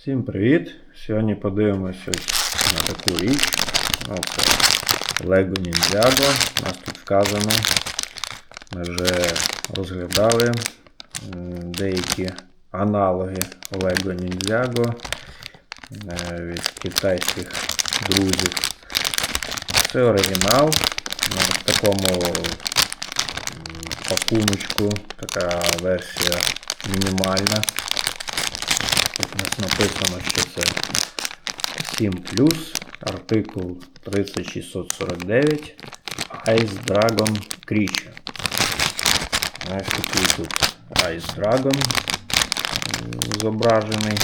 Всім привіт! Сьогодні подивимося на таку річ. Ну, Це Lego Ninjago. У нас тут вказано. Ми вже розглядали деякі аналоги Lego Ninjago е, від китайських друзів. Це оригінал. На такому м, пакуночку. Така версія мінімальна. Тут у нас написано, що це 7 артикул 3649 Ice Dragon Creature. Ось такий тут Ice Dragon зображений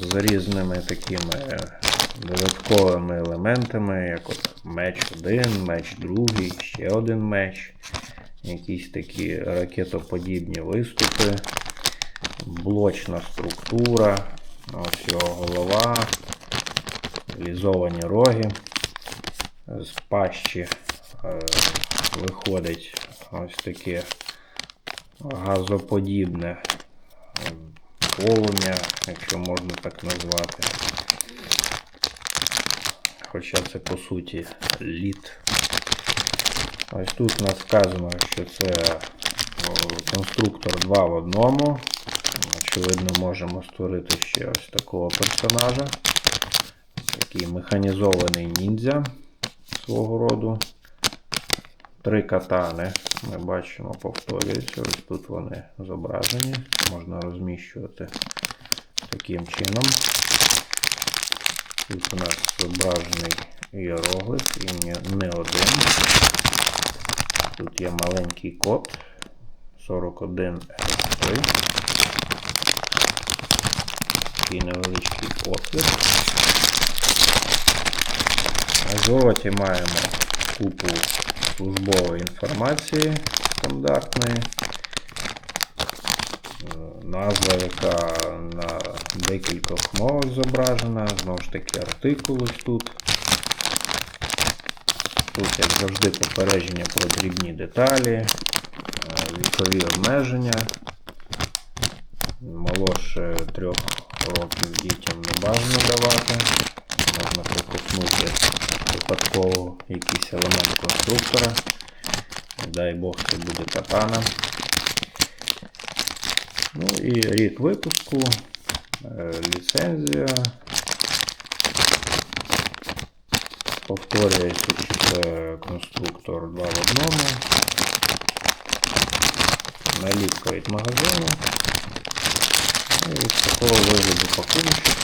з різними такими додатковими елементами, як от меч один, меч другий, ще один меч, якісь такі ракетоподібні виступи блочна структура, ось його голова, лізовані роги. З пащі е, виходить ось таке газоподібне е, полум'я, якщо можна так назвати. Хоча це по суті лід. Ось тут у нас сказано, що це конструктор 2 в одному. Очевидно, можемо створити ще ось такого персонажа. Такий механізований ніндзя свого роду. Три катани ми бачимо повторюються. Ось тут вони зображені. Можна розміщувати таким чином. Тут у нас зображений іероглиф і не- один. Тут є маленький код 41 3 Такий невеличкий отвір. На золоті маємо купу службової інформації стандартної. Е, Назва, яка на декількох мовах зображена, знову ж таки артикул ось тут. Тут, як завжди, попередження про дрібні деталі, е, вікові обмеження. Молодше трьох років дітям не бажано давати. Можна пропускнути випадково якийсь елемент конструктора. Дай Бог, це буде катана. Ну і рік випуску, е, ліцензія. Повторюється, що це конструктор 2 в одному. Наліпка від магазину. Ну, І ось такого вигляду пакуночок.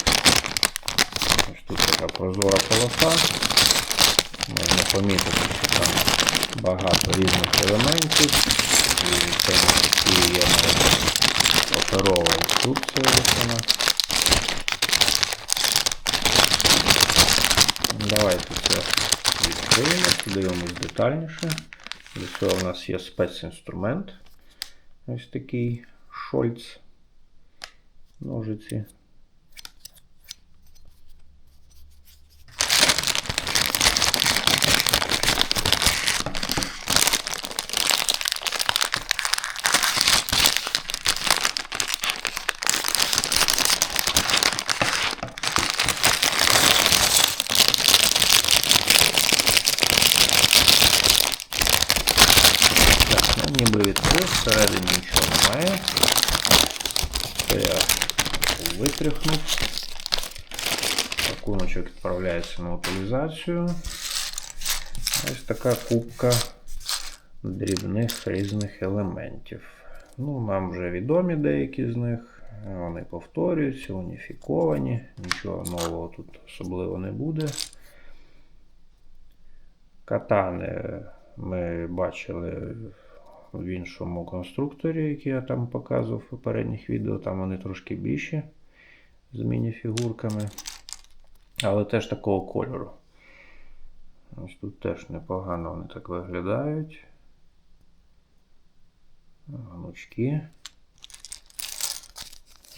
Ось тут така прозора полоса. Можна помітити, що там багато різних елементів. І це такі є паперова інструкція вона. Давайте це відкриємо, подивимось детальніше. Для цього у нас є спецінструмент. Ось такий шольц. Ножиці. Так, ну ніби відкрив, всередині витряхнув. Пакуночок відправляється на утилізацію. Ось така кубка дрібних різних елементів. Ну, Нам вже відомі деякі з них. Вони повторюються, уніфіковані, нічого нового тут особливо не буде. Катани ми бачили в іншому конструкторі, який я там показував в попередніх відео. Там вони трошки більші з мініфігурками. Але теж такого кольору. Ось тут теж непогано вони так виглядають. Гнучки.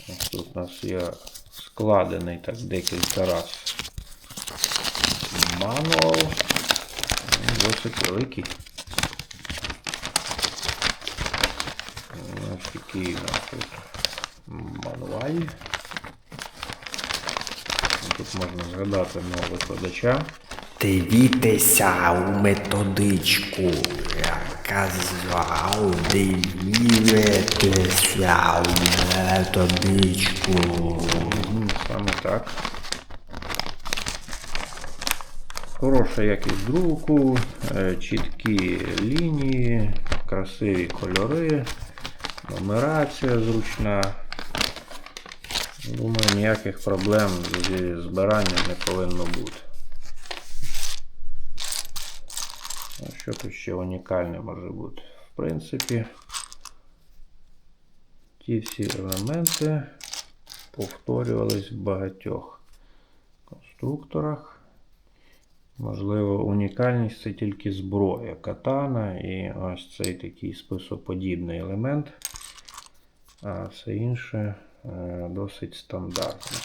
Ось тут у нас є складений так декілька разів мануал. Досить великий. Ось такий у нас тут мануаль. Тут можна згадати мого викладача. Дивіться у методичку. Я казав, дивіться у методичку. Саме так. Хороша якість друку, е, чіткі лінії, красиві кольори, нумерація зручна. Думаю, ніяких проблем зі збиранням не повинно бути. А що тут ще унікальне може бути? В принципі, ті всі елементи повторювались в багатьох конструкторах. Можливо, унікальність це тільки зброя катана і ось цей такий списоподібний елемент, а все інше досить стандартно.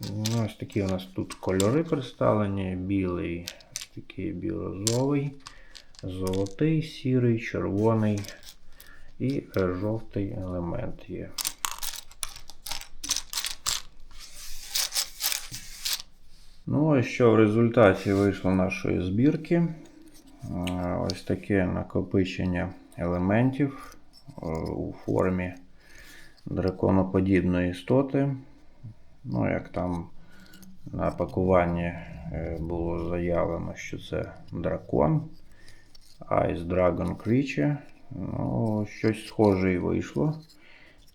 Ну, Ось такі у нас тут кольори представлені: білий, такий бірозовий, золотий, сірий, червоний і е, жовтий елемент є. Ну, ось що в результаті вийшло нашої збірки. Е, Ось таке накопичення елементів е, у формі драконоподібної істоти. Ну, як там на пакуванні е, було заявлено, що це дракон. Ice Dragon Creature. Ну, щось схоже і вийшло.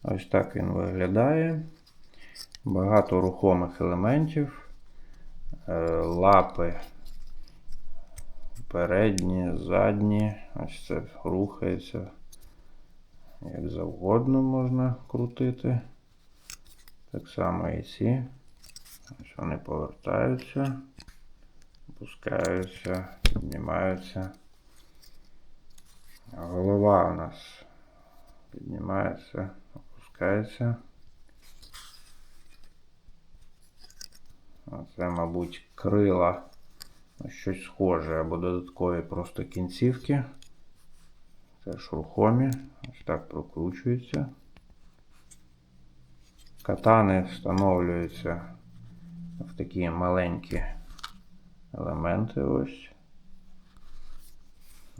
Ось так він виглядає. Багато рухомих елементів. Е, Лапи передні, задні. Ось це рухається. Як завгодно можна крутити. Так само і ці. Ось вони повертаються, опускаються, піднімаються. Голова у нас піднімається, опускається. Це, мабуть, крила, щось схоже або додаткові просто кінцівки. Теж рухомі. Ось так прокручується. Катани встановлюються в такі маленькі елементи. Ось.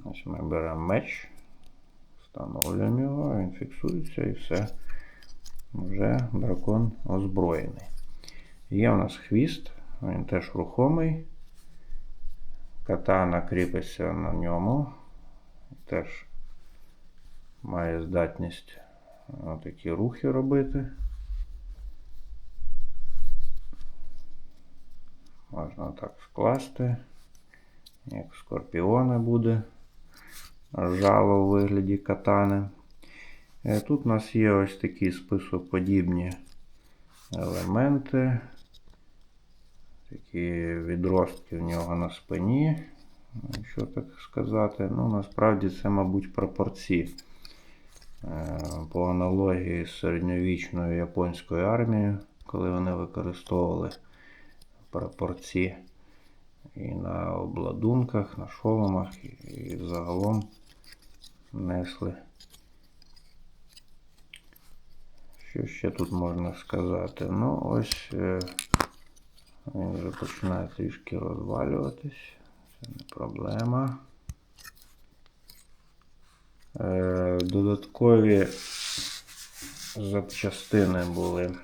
Ось ми беремо меч, встановлюємо його, він фіксується і все. Вже дракон озброєний. Є у нас хвіст, він теж рухомий. Катана кріпиться на ньому. Теж має здатність такі рухи робити. Можна так скласти, як скорпіона буде жало у вигляді катани. Е, Тут у нас є ось такі списоподібні елементи, такі відростки в нього на спині, якщо так сказати. Ну, насправді це, мабуть, пропорції. Е, По аналогії з середньовічною японською армією, коли вони використовували прапорці і на обладунках, на шоломах, і, загалом несли. Що ще тут можна сказати? Ну, ось е, він вже починає трішки розвалюватись. Це не проблема. Е, Додаткові запчастини були е,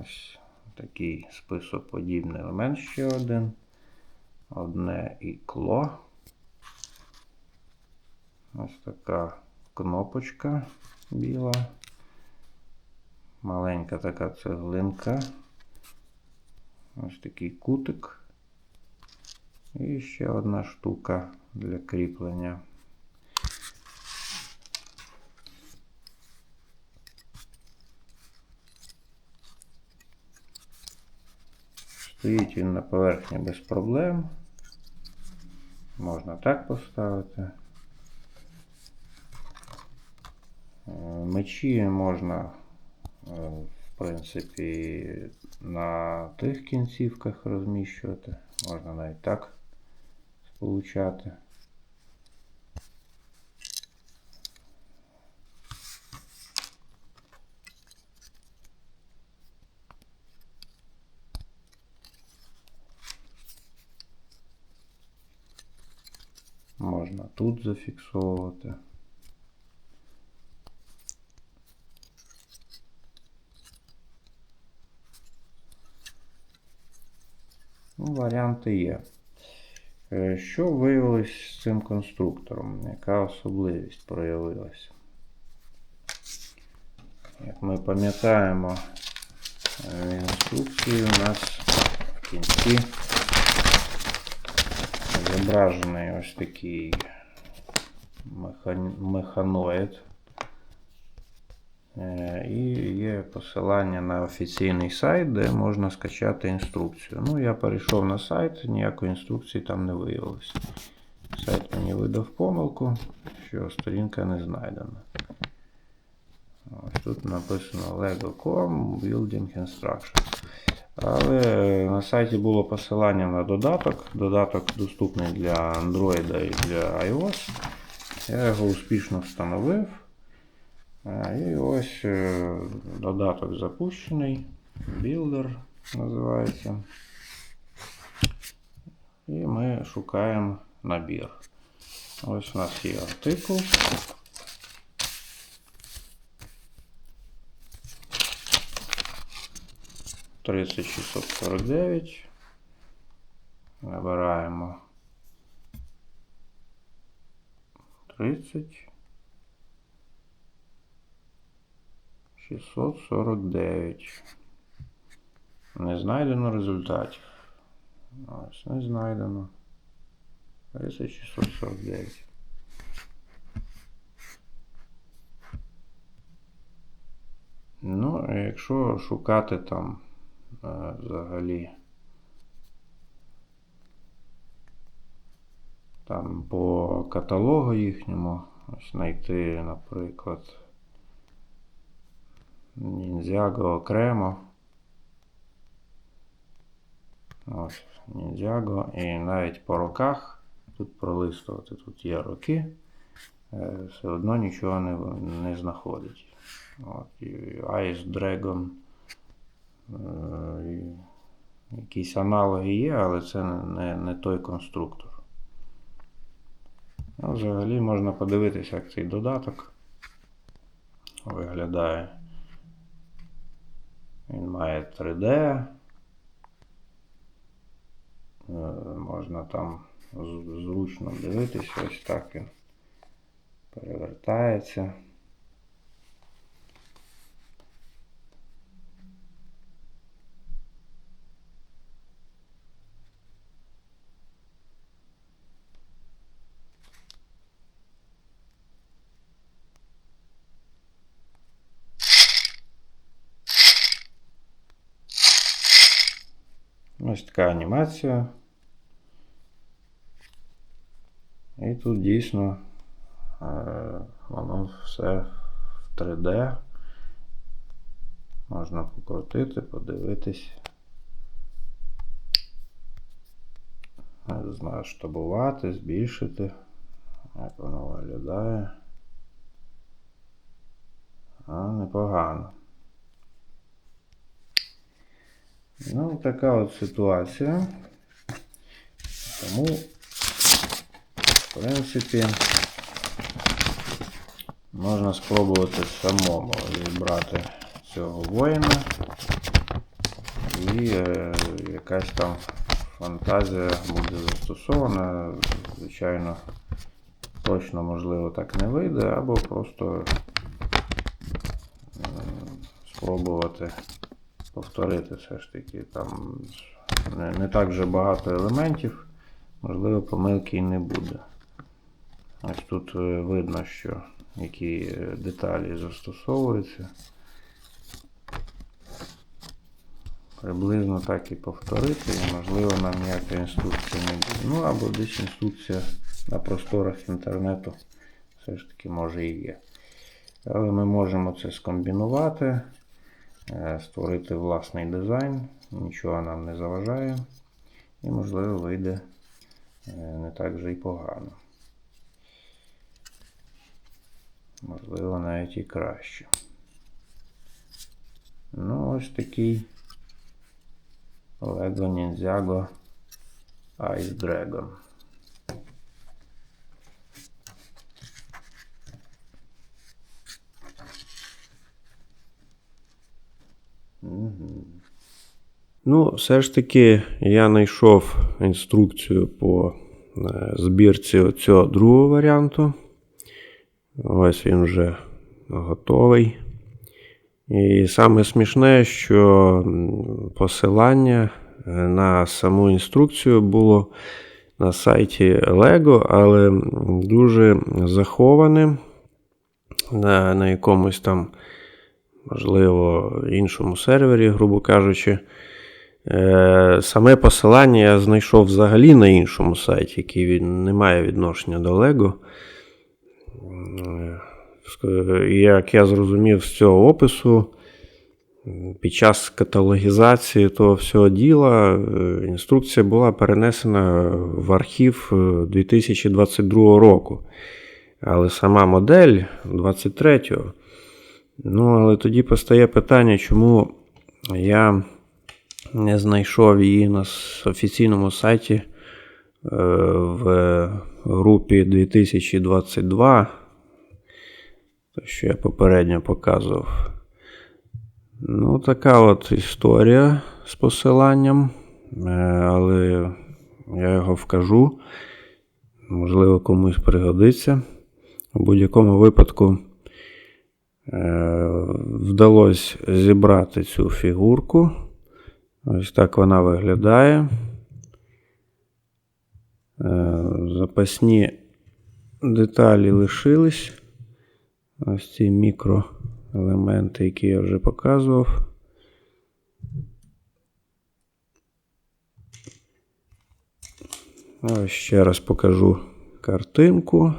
ось такий списоподібний елемент ще один. Одне ікло. Ось така кнопочка біла. Маленька така цеглинка. Ось такий кутик. І ще одна штука для кріплення. Стоїть він на поверхні без проблем. Можна так поставити. Е, Мечі можна, е, в принципі, на тих кінцівках розміщувати. Можна навіть так сполучати. можна тут зафіксовувати. Ну, варіанти є. Е, Що виявилось з цим конструктором? Яка особливість проявилася? Як ми пам'ятаємо, е, в інструкції у нас в кінці зображений ось такий механоїд. Е, І є посилання на офіційний сайт, де можна скачати інструкцію. Ну, я перейшов на сайт, ніякої інструкції там не виявилось. Сайт мені видав помилку, що сторінка не знайдена. Ось тут написано Lego.com Building Instructions. Але на сайті було посилання на додаток. Додаток доступний для Android і для iOS. Я його успішно встановив. І ось е, додаток запущений. Builder називається. І ми шукаємо набір. Ось у нас є артикул. Тридцять шістсот сорок дев'ять. Набираємо тридцять. 649. Не знайдено результатів. Ось, не знайдено. 3649. Ну, якщо шукати там е, взагалі там по каталогу їхньому, ось знайти, наприклад, Ніндзяго окремо. Ось, Ніндзяго. І навіть по роках тут пролистувати, тут є роки, е, все одно нічого не, не знаходить. Ice Dragon. е, Якісь аналоги є, але це не, не той конструктор. Взагалі можна подивитися, як цей додаток виглядає. Він має 3D. Е, Можна там зручно дивитися, ось так він перевертається. Ось така анімація. І тут дійсно е, воно все в 3D. Можна покрутити, подивитись. Змасштабувати, збільшити. Як воно виглядає. А, непогано. Ну, така от ситуація. Тому, в принципі, можна спробувати самому зібрати цього воїна. І е, якась там фантазія буде застосована. Звичайно, точно, можливо, так не вийде, або просто е, спробувати повторити все ж таки. Там не, не так вже багато елементів, можливо, помилки і не буде. Ось тут е, видно, що які е, деталі застосовуються. Приблизно так і повторити, і можливо нам ніяка інструкція не буде. Ну або десь інструкція на просторах інтернету все ж таки може і є. Але ми можемо це скомбінувати, створити власний дизайн, нічого нам не заважає. І, можливо, вийде е, не так вже й погано. Можливо, навіть і краще. Ну, ось такий Lego Ninjago Ice Dragon. Ну, все ж таки, я знайшов інструкцію по е, збірці цього другого варіанту. Ось він вже готовий. І саме смішне, що посилання е, на саму інструкцію було на сайті Lego, але дуже заховане на, на якомусь там, можливо, іншому сервері, грубо кажучи. Е, Саме посилання я знайшов взагалі на іншому сайті, який не має відношення до Lego. Е, Як я зрозумів з цього опису, під час каталогізації того всього діла е, інструкція була перенесена в архів е, 2022 року. Але сама модель 23-го. Ну, але тоді постає питання, чому я не знайшов її на офіційному сайті е, в групі 2022, те, що я попередньо показував. Ну, така от історія з посиланням, е, але я його вкажу. Можливо, комусь пригодиться. У будь-якому випадку вдалося зібрати цю фігурку. Ось так вона виглядає. Е, Запасні деталі лишились. Ось ці мікроелементи, які я вже показував. Ось ще раз покажу картинку.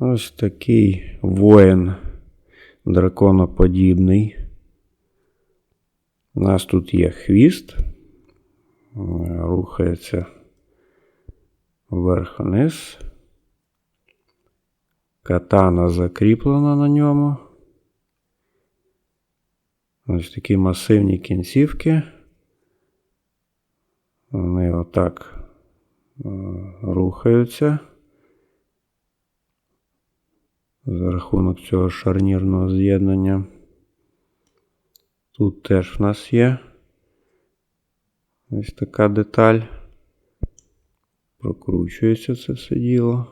Ось такий воїн драконоподібний. У нас тут є хвіст, рухається вверх-вниз. Катана закріплена на ньому. Ось такі масивні кінцівки. Вони отак е, рухаються. За рахунок цього шарнірного з'єднання. Тут теж в нас є ось така деталь. Прокручується це все діло.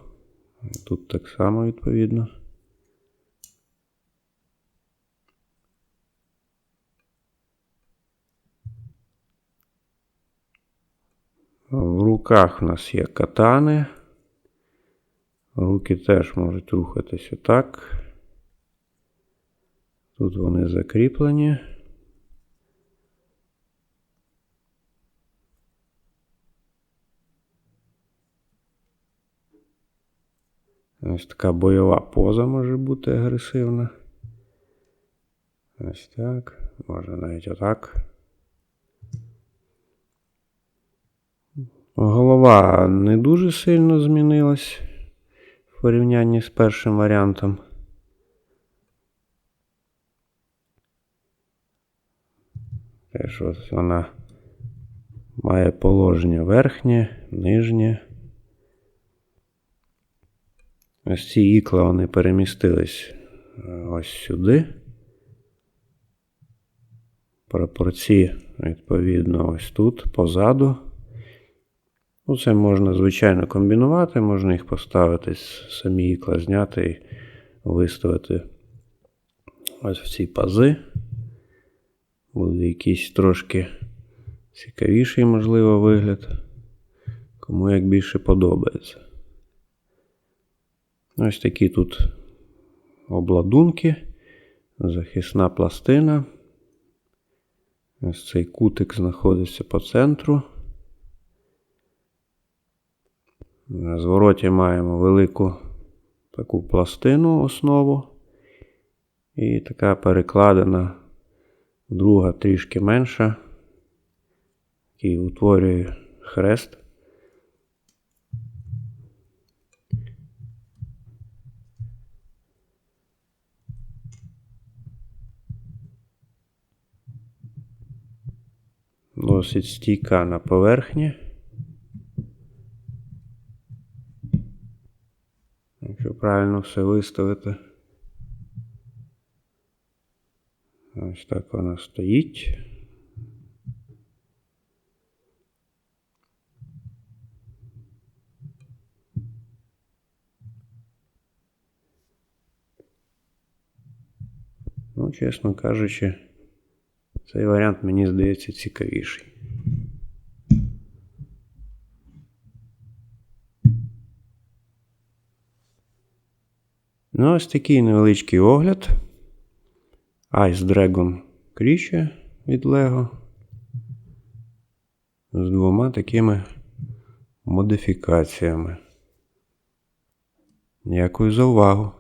Тут так само відповідно. В руках в нас є катани. Руки теж можуть рухатися так. Тут вони закріплені. Ось така бойова поза може бути агресивна. Ось так. Може навіть отак. Голова не дуже сильно змінилась порівнянні з першим варіантом. Теж ось вона має положення верхнє, нижнє. Ось ці ікла вони перемістились е, ось сюди. Пропорції, відповідно, ось тут, позаду. Ну, це можна, звичайно, комбінувати, можна їх поставити, самі ікла зняти і виставити ось в ці пази. Буде якийсь трошки цікавіший, можливо, вигляд. Кому як більше подобається. Ось такі тут обладунки, захисна пластина. Ось цей кутик знаходиться по центру. На звороті маємо велику таку пластину основу. І така перекладена, друга трішки менша, який утворює хрест. Досить стійка на поверхні. правильно все виставити. Ось так вона стоїть. Ну, чесно кажучи, цей варіант мені здається цікавіший. Ну, ось такий невеличкий огляд. Ice Dragon кріще від Lego. З двома такими модифікаціями. Дякую за увагу.